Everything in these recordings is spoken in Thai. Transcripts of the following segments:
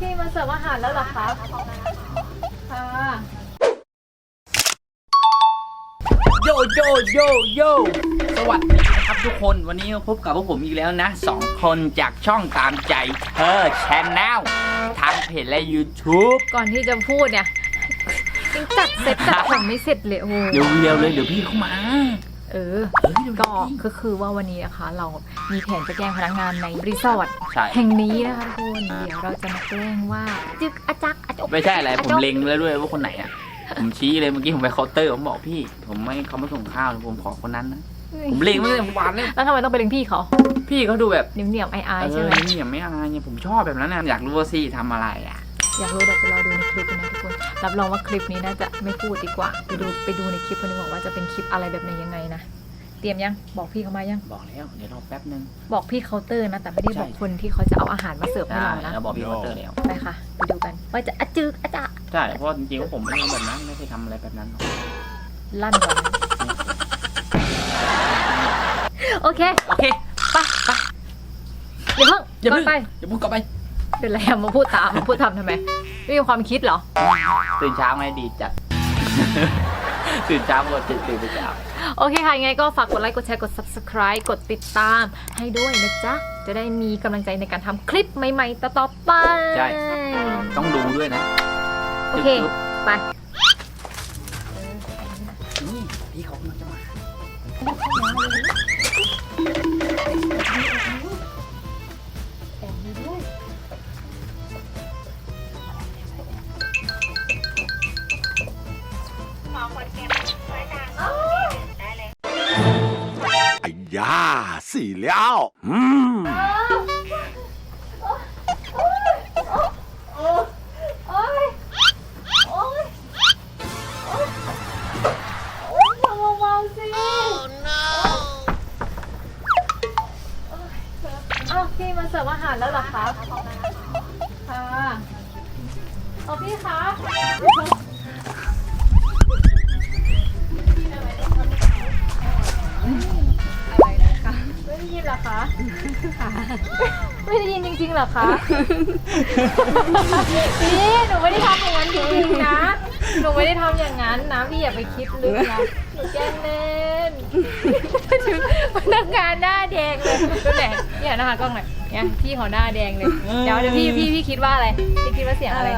เสิร์ฟอาหารแล้วเหรอครับค่ะโยโยโยโยสวัสดีนะครับทุกคนวันนี้พบกับพวกผมอีกแล้วนะสองคนจากช่องตามใจเธอชแนลทางเพจและ YouTube ก่อนที่จะพูดเนี่ยยังจัดเซ็ตจัดผมไม่เสร็จเลยโอ้โหเร็วๆเลยเดี๋ยวพี่เข้ามา เออเฮ้ยเร็วๆก็จริงก็คือว่าวันนี้นะคะ เรามีแผนจะแกล้งพนักงานในรีสอร์ทใช่ แห่งนี้นะคะทุกคนเดี๋ยวเราจะมาแกล้งว่าจึกอาจักอาจกไม่ใช่อะไราผมจกเล็งแล้วด้วยว่าคนไหนอะ ผมชี้เลยเมื่อกี้ผมไปเคาน์เตอร์ผมบอกพี่ ผมไม่เขามาส่งข้าวผมขอคนนั้นนะผมเล็งไม่ได้ผมวานเลยแล้วทำไมต้องไปเล็งพี่เขาพี่เขาดูแบบเหนียมเหนียมๆไอายเอๆใช่อไหม เนี่ยไม่อายเนี่ยผมชอบแบบนั้นนะอยากรู้ว่าซี่ทำอะไรอะ อยากรู้เดี๋ยวไปรอดูในคลิปกันนะทุกคนรับรองว่าคลิปนี้น่าจะไม่พูดดีกว่า ไปดูไปดูในคลิปคนนี้บอกว่าจะเป็นคลิปอะไรแบบไหนยังไงนะเตรียมยังบอกพี่เขามายัง บอกแล้ว เดี๋ยวรอแป๊บนึง บอกพี่เคาน์เตอร์นะ แต่ไม่ได้ใช่บอกคนที่เขาจะเอาอาหารมาเสิร์ฟให้ได้เรานะแล้วบอกพี่เคาน์เตอร์แล้วไปค่ะไปดูกันว่าจะอะจึกอะจะใช่เพราะจริงๆว่าผมไม่ได้แบบนั้นไม่เคยทำอะไรแบบนั้นหรอกลั่นก่อนโอเคโอเคไปไปอย่าเพิ่งอย่าก่อเพิ่นงไปอย่าเพิ่งกลับไป เป็นไรอะมาพูดตามมาพูดทำทำไม ไม่มีความคิดเหรอ ตื่นเช้าไหมดีจัด ตื่นเช้าหมดตื่นตื่นไปเช้า โอเคค่ะยังไงก็ฝากกดไลค์ กดแชร์ กด subscribe กดติดตามให้ด้วยนะจ๊ะ จะได้มีกำลังใจในการทำคลิปใหม่ๆ ต่อไป ใช่ ต้องดูด้วยนะโอเคไปนี่พี่เขากำลังจะมา แอบดูด้วย ยทำเบาๆสิอ้าวพี่มาเสิร์ฟอาหารแล้วเหรอคะค่ะเอาพี่คะ ไม่ได้ยินจริงๆเหรอคะพี่หนูไม่ได้ทำอย่างนั้นจริงๆนะ หนูไม่ได้ทำอย่างนั้นนะพี่อย่าไปคิดลึกนะ หนูแกล้งเล่นพนักงานหน้าแดงเลยดูไหนเนี่ยนะคะกล้องหน่อยเนี่ยพี่เขาหน้าแดงเลย เดี๋ยวเดี๋ยวพี่พี่พี่คิดว่าอะไร พี่คิดว่าเสียงอะไร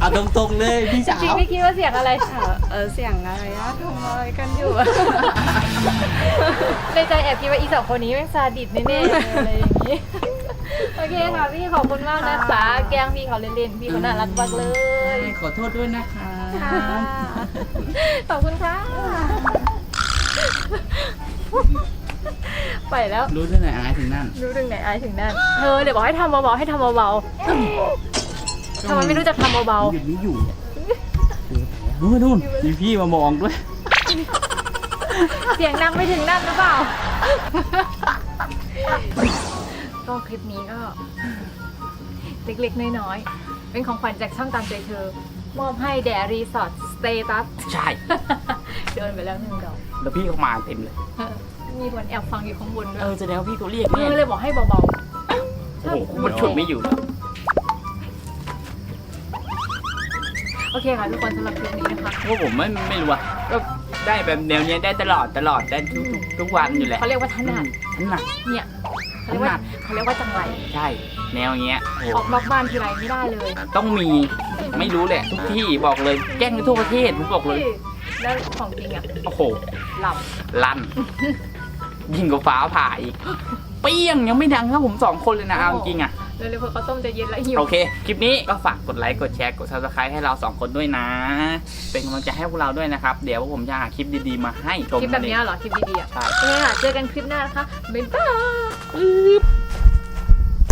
เอาตรงๆเลยพี่สาจริงวพี่คิดว่าเสียงอะไรเออเออเสียงอะไรอะทำอะไรกันอยู่ ในใจแอบคิดว่าอีสองคนนี้แม่งซาดิสแน่ๆเลยอะไรอย่างนี้ โอเคค่ะพี่ขอบคุณมากนะคะ แกล้งพี่เขาเล่นๆพี่เขาน่ารักมากเลย ขอโทษด้วยนะคะค่ะขอบคุณค่ะ ไปแล้ว รู้ที่ไหนอายถึงนั่น รู้ถึงไหนอายถึงนั่น เธอเดี๋ยวบอกให้ทำเบาๆให้ทำเบาๆทำไมไม่รู้จักทำเบาหยุดไม่อยู่เฮ้ยนู่นมีพี่มามองด้วยๆ เสียงดังไปถึงนั่นหรือเปล่า ก็คลิปนี้ก็ เล็กๆ น้อยๆ เป็นของขวัญจากช่องตามใจเธอ มอบให้แดรีสอร์ทสเตตัสใช่ เดินไปแล้วหนึ่งดอก แล้วพี่เขามาเต็มเลยมีคนแอบฟังอยู่ข้างบนด้วเอยอแสดงว่าพี่เขาเรียกเอแน่อเลยบอกให้เบาโอ้โหมันฉุดไม่อยู่ๆโอเคค่ะทุกคนสำหรับคลิปนี้นะคะ เพราะผมไม่ไม่รู้อะก็ ได้แบบแนวเนี้ยได้ตลอดตลอดได้ทุกทุกทุกวันอยู่แหละเขาเรียกว่าถนัดถนัด เนี่ยเขาเรียกว่าเขาเรียกว่าจังไรใช่แนวเงี้ยโอ้ออกนอกบ้านทีไรไม่ได้เลยต้องมีไม่รู้แหละ ทุกที่บอกเลยแจ้งไปทั่วประเทศผมบอกเลยแล้วของจริงอะโอ้โห หลับลั่น ยิ่งกว่าฟ้าผ่าอีก เปี้ยงยังไม่ดังครับผมสองคนเลยนะเอาจริงๆอะ เร็วๆเพราะเขาวต้มจะเย็นแล้วหิว โอเค คลิปนี้ก็ฝากกดไลค์ กดแชร์ กด subscribe ให้เราสองคนด้วยนะ เป็นกำลังใจให้พวกเราด้วยนะครับ เดี๋ยวผมจะหาคลิปดีๆ มาให้ชมคลิปแบบเนี้ยเหรอ คลิปดีๆอะใช่โอเคค่ะเจอกันคลิปหน้านะคะ บ๊ายบายปึ๊บ